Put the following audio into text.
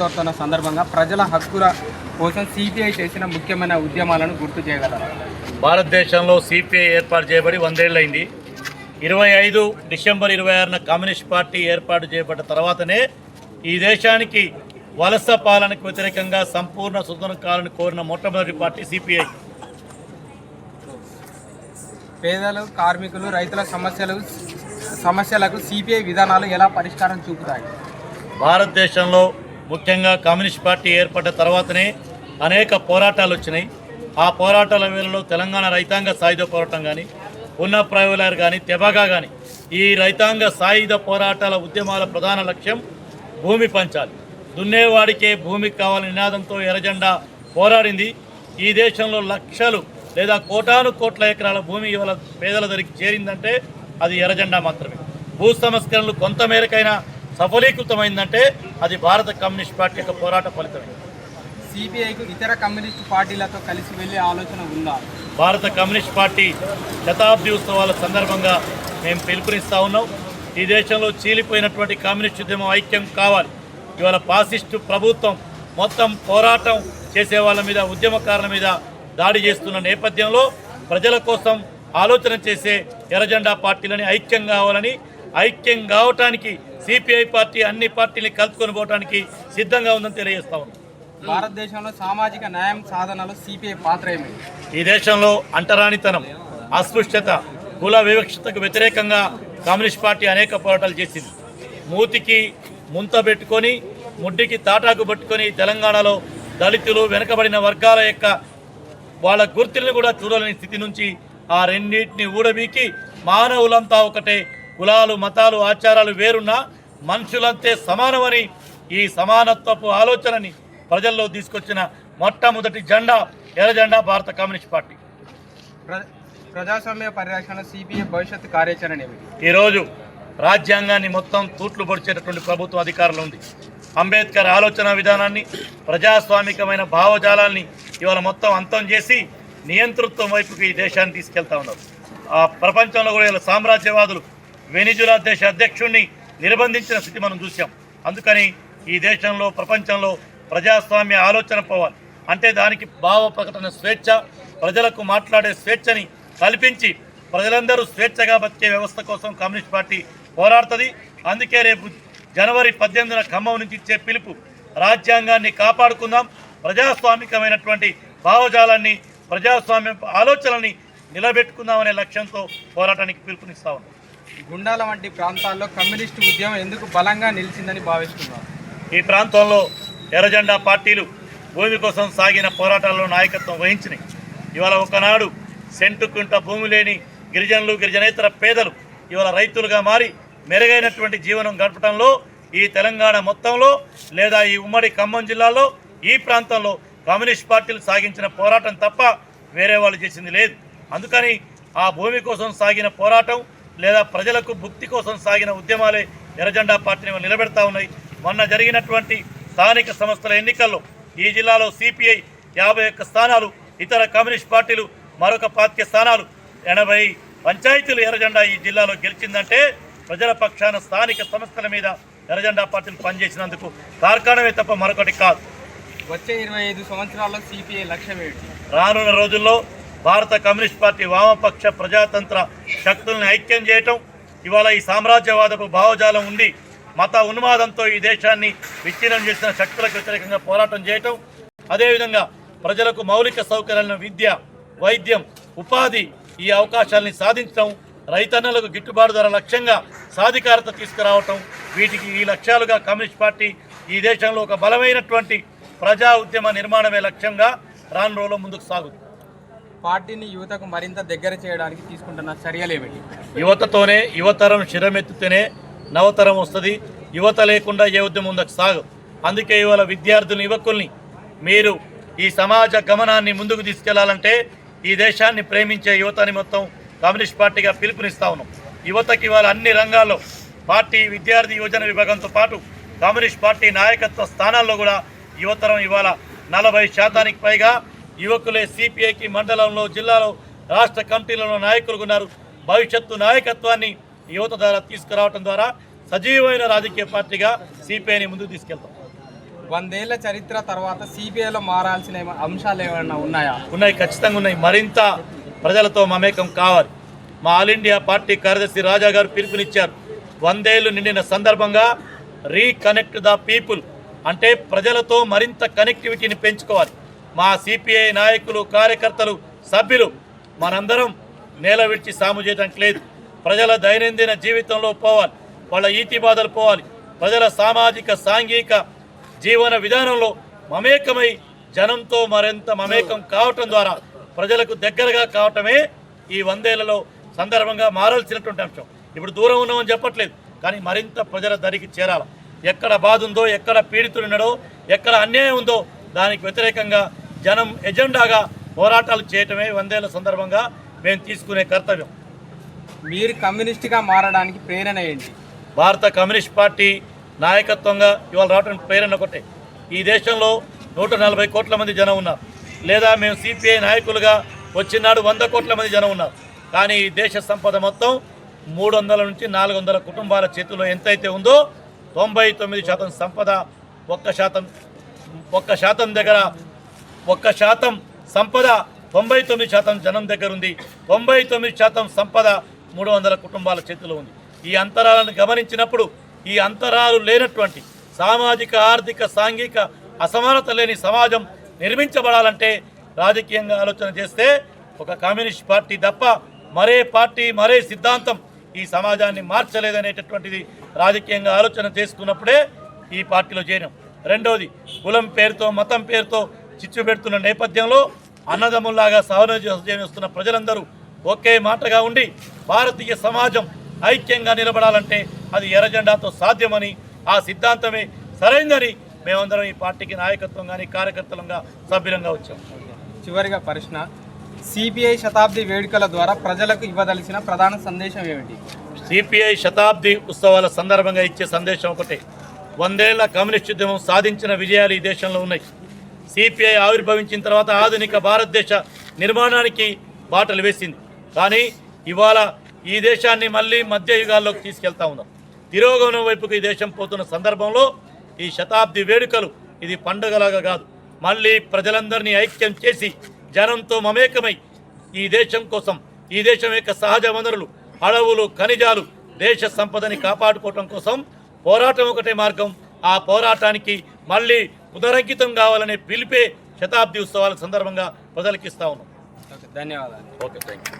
పునరుద్ధరణ సందర్భంగా ప్రజల హక్కుల కోసం సిపిఐ చేసిన ముఖ్యమైన ఉద్యమాలను గుర్తు చేయగలరు? భారతదేశంలో సిపిఐ ఏర్పాటు చేయబడి వందేళ్ళైంది. ఇరవై ఐదు డిసెంబర్ ఇరవై ఆరున కమ్యూనిస్ట్ పార్టీ ఏర్పాటు చేయబడ్డ తర్వాతనే ఈ దేశానికి వలస పాలనకు వ్యతిరేకంగా సంపూర్ణ స్వతంత్రం కావాలని కోరిన మొట్టమొదటి పార్టీ సిపిఐ. పేదలు కార్మికులు రైతుల సమస్యలు సమస్యలకు సిపిఐ విధానాలు ఎలా పరిష్కారం చూపుతాయి? భారతదేశంలో ముఖ్యంగా కమ్యూనిస్ట్ పార్టీ ఏర్పడ్డ తర్వాతనే అనేక పోరాటాలు వచ్చినాయి. ఆ పోరాటాల వేళలో తెలంగాణ రైతాంగ సాయుధ పోరాటం కానీ ఉన్న ప్రైవలర్ కానీ తెబగా కానీ ఈ రైతాంగ సాయుధ పోరాటాల ఉద్యమాల ప్రధాన లక్ష్యం భూమి పంచాలి. దున్నేవాడికే భూమి కావాలని నినాదంతో ఎర్రజెండా పోరాడింది. ఈ దేశంలో లక్షలు లేదా కోటాను కోట్ల ఎకరాల భూమి ఇవాళ పేదల దగ్గరికి చేరిందంటే అది ఎర్రజెండా మాత్రమే. భూ సంస్కరణలు కొంతమేరకైనా సఫలీకృతమైందంటే అది భారత కమ్యూనిస్ట్ పార్టీ యొక్క పోరాట ఫలితమే. సిపిఐకు ఇతర కమ్యూనిస్టు పార్టీలతో కలిసి వెళ్ళే ఆలోచన ఉందా? భారత కమ్యూనిస్ట్ పార్టీ శతాబ్ది ఉత్సవాల సందర్భంగా మేము పిలుపునిస్తా ఉన్నాం. ఈ దేశంలో చీలిపోయినటువంటి కమ్యూనిస్ట్ ఉద్యమం ఐక్యం కావాలి. ఇవాళ పాసిస్టు ప్రభుత్వం మొత్తం పోరాటం చేసే వాళ్ళ మీద ఉద్యమకారుల మీద దాడి చేస్తున్న నేపథ్యంలో ప్రజల కోసం ఆలోచన చేసే ఎర్రజెండా పార్టీలని ఐక్యం కావాలని ఐక్యం కావటానికి సిపిఐ పార్టీ అన్ని పార్టీని కలుపుకొని పోవడానికి సిద్ధంగా ఉందని తెలియజేస్తా ఉన్నాం. భారతదేశంలో సామాజిక న్యాయం సాధనలో సిపిఐ పాత్ర ఈ దేశంలో అంటరానితనం అస్పృశ్యత కుల వివక్షతకు వ్యతిరేకంగా కమ్యూనిస్ట్ పార్టీ అనేక పోరాటాలు చేసింది. మూతికి ముంత పెట్టుకొని ముడ్డికి తాటాకు పట్టుకొని తెలంగాణలో దళితులు వెనుకబడిన వర్గాల యొక్క వాళ్ళ గుర్తులను కూడా చూడలేని స్థితి నుంచి ఆ రెండింటిని ఊడబీకి మానవులంతా ఒకటే కులాలు మతాలు ఆచారాలు వేరున్నా మనుషులంతే సమానమని ఈ సమానత్వపు ఆలోచనని ప్రజల్లో తీసుకొచ్చిన మొట్టమొదటి జెండా ఎర్ర జెండా భారత కమ్యూనిస్ట్ పార్టీ. ప్ర- ప్రజాస్వామ్య పరిరక్షణ సిపిఐ భవిష్యత్తు కార్యాచరణ ఈరోజు రాజ్యాంగాన్ని మొత్తం తూట్లు పొడిచేటటువంటి ప్రభుత్వం అధికారంలో ఉంది. అంబేద్కర్ ఆలోచన విధానాన్ని ప్రజాస్వామికమైన భావజాలాన్ని ఇవాళ మొత్తం అంతం చేసి నియంతృత్వం వైపుకి ఈ దేశాన్ని తీసుకెళ్తా ఉన్నారు. ఆ ప్రపంచంలో కూడా ఇలా సామ్రాజ్యవాదులు వెనిజులా దేశ అధ్యక్షుడిని నిర్బంధించిన స్థితి మనం చూసాం అందుకని ఈ దేశంలో ప్రపంచంలో ప్రజాస్వామ్య ఆలోచన పోవాలి. అంటే దానికి భావ ప్రకటన స్వేచ్ఛ ప్రజలకు మాట్లాడే స్వేచ్ఛని కల్పించి ప్రజలందరూ స్వేచ్ఛగా బతికే వ్యవస్థ కోసం కమ్యూనిస్ట్ పార్టీ పోరాడుతుంది. అందుకే రేపు జనవరి పద్దెనిమిదిన ఖమ్మం నుంచి ఇచ్చే పిలుపు రాజ్యాంగాన్ని కాపాడుకుందాం. ప్రజాస్వామికమైనటువంటి భావజాలాన్ని ప్రజాస్వామ్య ఆలోచనల్ని నిలబెట్టుకుందామనే లక్ష్యంతో పోరాటానికి పిలుపునిస్తా ఉన్నాం. గుండాల వంటి ప్రాంతాల్లో కమ్యూనిస్టు ఉద్యమం ఎందుకు బలంగా నిలిచిందని భావిస్తున్నారు? ఈ ప్రాంతంలో ఎర్రజెండా పార్టీలు భూమి కోసం సాగిన పోరాటాల్లో నాయకత్వం వహించినాయి. ఇవాళ ఒకనాడు సెంటుకుంట భూమి లేని గిరిజనులు గిరిజనేతర పేదలు ఇవాళ రైతులుగా మారి మెరుగైనటువంటి జీవనం గడపడంలో ఈ తెలంగాణ మొత్తంలో లేదా ఈ ఉమ్మడి ఖమ్మం జిల్లాలో ఈ ప్రాంతంలో కమ్యూనిస్ట్ పార్టీలు సాగించిన పోరాటం తప్ప వేరే వాళ్ళు చేసింది లేదు. అందుకని ఆ భూమి కోసం సాగిన పోరాటం లేదా ప్రజలకు భుక్తి కోసం సాగిన ఉద్యమాలే ఎర్రజెండా పార్టీని నిలబెడతా ఉన్నాయి. మొన్న జరిగినటువంటి స్థానిక సంస్థల ఎన్నికల్లో ఈ జిల్లాలో సిపిఐ యాభై ఒక్క స్థానాలు ఇతర కమ్యూనిస్ట్ పార్టీలు మరొక పాతిక స్థానాలు ఎనభై పంచాయతీలు ఎర్రజెండా ఈ జిల్లాలో గెలిచిందంటే ప్రజల పక్షాన స్థానిక సంస్థల మీద ఎర్రజెండా పార్టీలు పనిచేసినందుకు కార్ఖానమే తప్ప మరొకటి కాదు. వచ్చే ఇరవై ఐదు సంవత్సరాల్లో సిపిఐ లక్ష్యం రానున్న రోజుల్లో భారత కమ్యూనిస్ట్ పార్టీ వామపక్ష ప్రజాతంత్ర శక్తుల్ని ఐక్యం చేయటం ఇవాళ ఈ సామ్రాజ్యవాదపు భావజాలం ఉండి మత ఉన్మాదంతో ఈ దేశాన్ని విచ్ఛిన్నం చేసిన శక్తులకు వ్యతిరేకంగా పోరాటం చేయటం అదేవిధంగా ప్రజలకు మౌలిక సౌకర్యాలను విద్య వైద్యం ఉపాధి ఈ అవకాశాలని సాధించడం రైతన్నలకు గిట్టుబాటు ధర లక్ష్యంగా సాధికారత తీసుకురావటం వీటికి ఈ లక్ష్యాలుగా కమ్యూనిస్ట్ పార్టీ ఈ దేశంలో ఒక బలమైనటువంటి ప్రజా ఉద్యమ నిర్మాణమే లక్ష్యంగా రాను రోజులో ముందుకు సాగుతుంది. పార్టీని యువతకు మరింత దగ్గర చేయడానికి తీసుకుంటున్న చర్యలు ఏమిటి? యువతతోనే యువతరం శిరమెత్తితేనే నవతరం వస్తుంది. యువత లేకుండా ఏ ఉద్యమం ముందుకు సాగు అందుకే ఇవాళ విద్యార్థులు యువకుల్ని మీరు ఈ సమాజ గమనాన్ని ముందుకు తీసుకెళ్ళాలంటే ఈ దేశాన్ని ప్రేమించే యువతని మొత్తం కమ్యూనిస్ట్ పార్టీగా పిలుపునిస్తా ఉన్నాం. యువతకి ఇవాళ అన్ని రంగాల్లో పార్టీ విద్యార్థి యువజన విభాగంతో పాటు కమ్యూనిస్ట్ పార్టీ నాయకత్వ స్థానాల్లో కూడా యువతరం ఇవాళ నలభై శాతానికి పైగా యువకులే సిపిఐకి మండలంలో జిల్లాలో రాష్ట్ర కమిటీలలో నాయకులు ఉన్నారు. భవిష్యత్తు నాయకత్వాన్ని యువత ద్వారా తీసుకురావడం ద్వారా సజీవమైన రాజకీయ పార్టీగా సిపిఐని ముందుకు తీసుకెళ్తాం. వందేళ్ళ చరిత్ర తర్వాత సిపిఐలో మారాల్సిన అంశాలు ఏమైనా ఉన్నాయా? ఉన్నాయి ఖచ్చితంగా ఉన్నాయి. మరింత ప్రజలతో మమేకం కావాలి. మా ఆల్ ఇండియా పార్టీ కార్యదర్శి రాజా గారు పిలుపునిచ్చారు. వందేళ్ళు నిండిన సందర్భంగా రీకనెక్ట్ ద పీపుల్ అంటే ప్రజలతో మరింత కనెక్టివిటీని పెంచుకోవాలి. మా సిపిఐ నాయకులు కార్యకర్తలు సభ్యులు మనందరం నేల విడిచి సాము చేయడానికి లేదు. ప్రజల దైనందిన జీవితంలో పోవాలి. వాళ్ళ ఈతి బాధలు పోవాలి. ప్రజల సామాజిక సాంఘిక జీవన విధానంలో మమేకమై జనంతో మరింత మమేకం కావటం ద్వారా ప్రజలకు దగ్గరగా కావటమే ఈ వందేళ్ళలో సందర్భంగా మారాల్సినటువంటి అంశం. ఇప్పుడు దూరం ఉన్నామని చెప్పట్లేదు కానీ మరింత ప్రజల దరికి చేరాలి. ఎక్కడ బాధ ఉందో ఎక్కడ పీడితులు ఉన్నాడో ఎక్కడ అన్యాయం ఉందో దానికి వ్యతిరేకంగా జనం ఎజెండాగా పోరాటాలు చేయటమే వందేళ్ళ సందర్భంగా మేము తీసుకునే కర్తవ్యం. మీరు కమ్యూనిస్ట్గా మారడానికి ప్రేరణ ఏంటి? భారత కమ్యూనిస్ట్ పార్టీ నాయకత్వంగా ఇవాళ రావడం ప్రేరణ ఒకటే. ఈ దేశంలో నూట నలభై కోట్ల మంది జనం ఉన్నారు. లేదా మేము సిపిఐ నాయకులుగా వచ్చినాడు వంద కోట్ల మంది జనం ఉన్నారు. కానీ ఈ దేశ సంపద మొత్తం మూడు వందల నుంచి నాలుగు వందల కుటుంబాల చేతిలో ఎంతైతే ఉందో తొంభై తొమ్మిది శాతం సంపద ఒక్క శాతం ఒక్క శాతం దగ్గర ఒక్క శాతం సంపద తొంభై తొమ్మిది శాతం జనం దగ్గర ఉంది తొంభై తొమ్మిది శాతం సంపద మూడు వందల కుటుంబాల చేతిలో ఉంది. ఈ అంతరాలను గమనించినప్పుడు ఈ అంతరాలు లేనటువంటి సామాజిక ఆర్థిక సాంఘిక అసమానత లేని సమాజం నిర్మించబడాలంటే రాజకీయంగా ఆలోచన చేస్తే ఒక కమ్యూనిస్ట్ పార్టీ తప్ప మరే పార్టీ మరే సిద్ధాంతం ఈ సమాజాన్ని మార్చలేదనేటటువంటిది రాజకీయంగా ఆలోచన చేసుకున్నప్పుడే ఈ పార్టీలో చేయడం రెండవది కులం పేరుతో మతం పేరుతో చిచ్చు పెడుతున్న నేపథ్యంలో అన్నదమ్ముల్లాగా సహనజీవనిస్తున్న ప్రజలందరూ ఒకే మాటగా ఉండి భారతీయ సమాజం ఐక్యంగా నిలబడాలంటే అది ఎర్రజెండాతో సాధ్యమని ఆ సిద్ధాంతమే సరైందని మేమందరం ఈ పార్టీకి నాయకత్వం కానీ కార్యకర్తలంగా సభ్యులంగా వచ్చాం. చివరిగా ప్రశ్న. సిపిఐ శతాబ్ది వేడుకల ద్వారా ప్రజలకు ఇవ్వదలిసిన ప్రధాన సందేశం ఏమిటి? సిపిఐ శతాబ్ది ఉత్సవాల సందర్భంగా ఇచ్చే సందేశం ఒకటే. వందేళ్ళ కమ్యూనిస్ట్ ఉద్యమం సాధించిన విజయాలు ఈ దేశంలో ఉన్నాయి. సిపిఐ ఆవిర్భవించిన తర్వాత ఆధునిక భారతదేశ నిర్మాణానికి బాటలు వేసింది. కానీ ఇవాళ ఈ దేశాన్ని మళ్ళీ మధ్యయుగాల్లోకి తీసుకెళ్తా ఉన్నాం. తిరోగమనం వైపుకు ఈ దేశం పోతున్న సందర్భంలో ఈ శతాబ్ది వేడుకలు ఇది పండుగలాగా కాదు. మళ్ళీ ప్రజలందరినీ ఐక్యం చేసి జనంతో మమేకమై ఈ దేశం కోసం ఈ దేశం యొక్క సహజ వనరులు అడవులు ఖనిజాలు దేశ సంపదని కాపాడుకోవటం కోసం పోరాటం ఒకటే మార్గం. ఆ పోరాటానికి మళ్ళీ పునరంకితం కావాలనే పిలిపే శతాబ్ది ఉత్సవాల సందర్భంగా ప్రజలకిస్తా ఉన్నాం. ధన్యవాదాలు. Okay thank you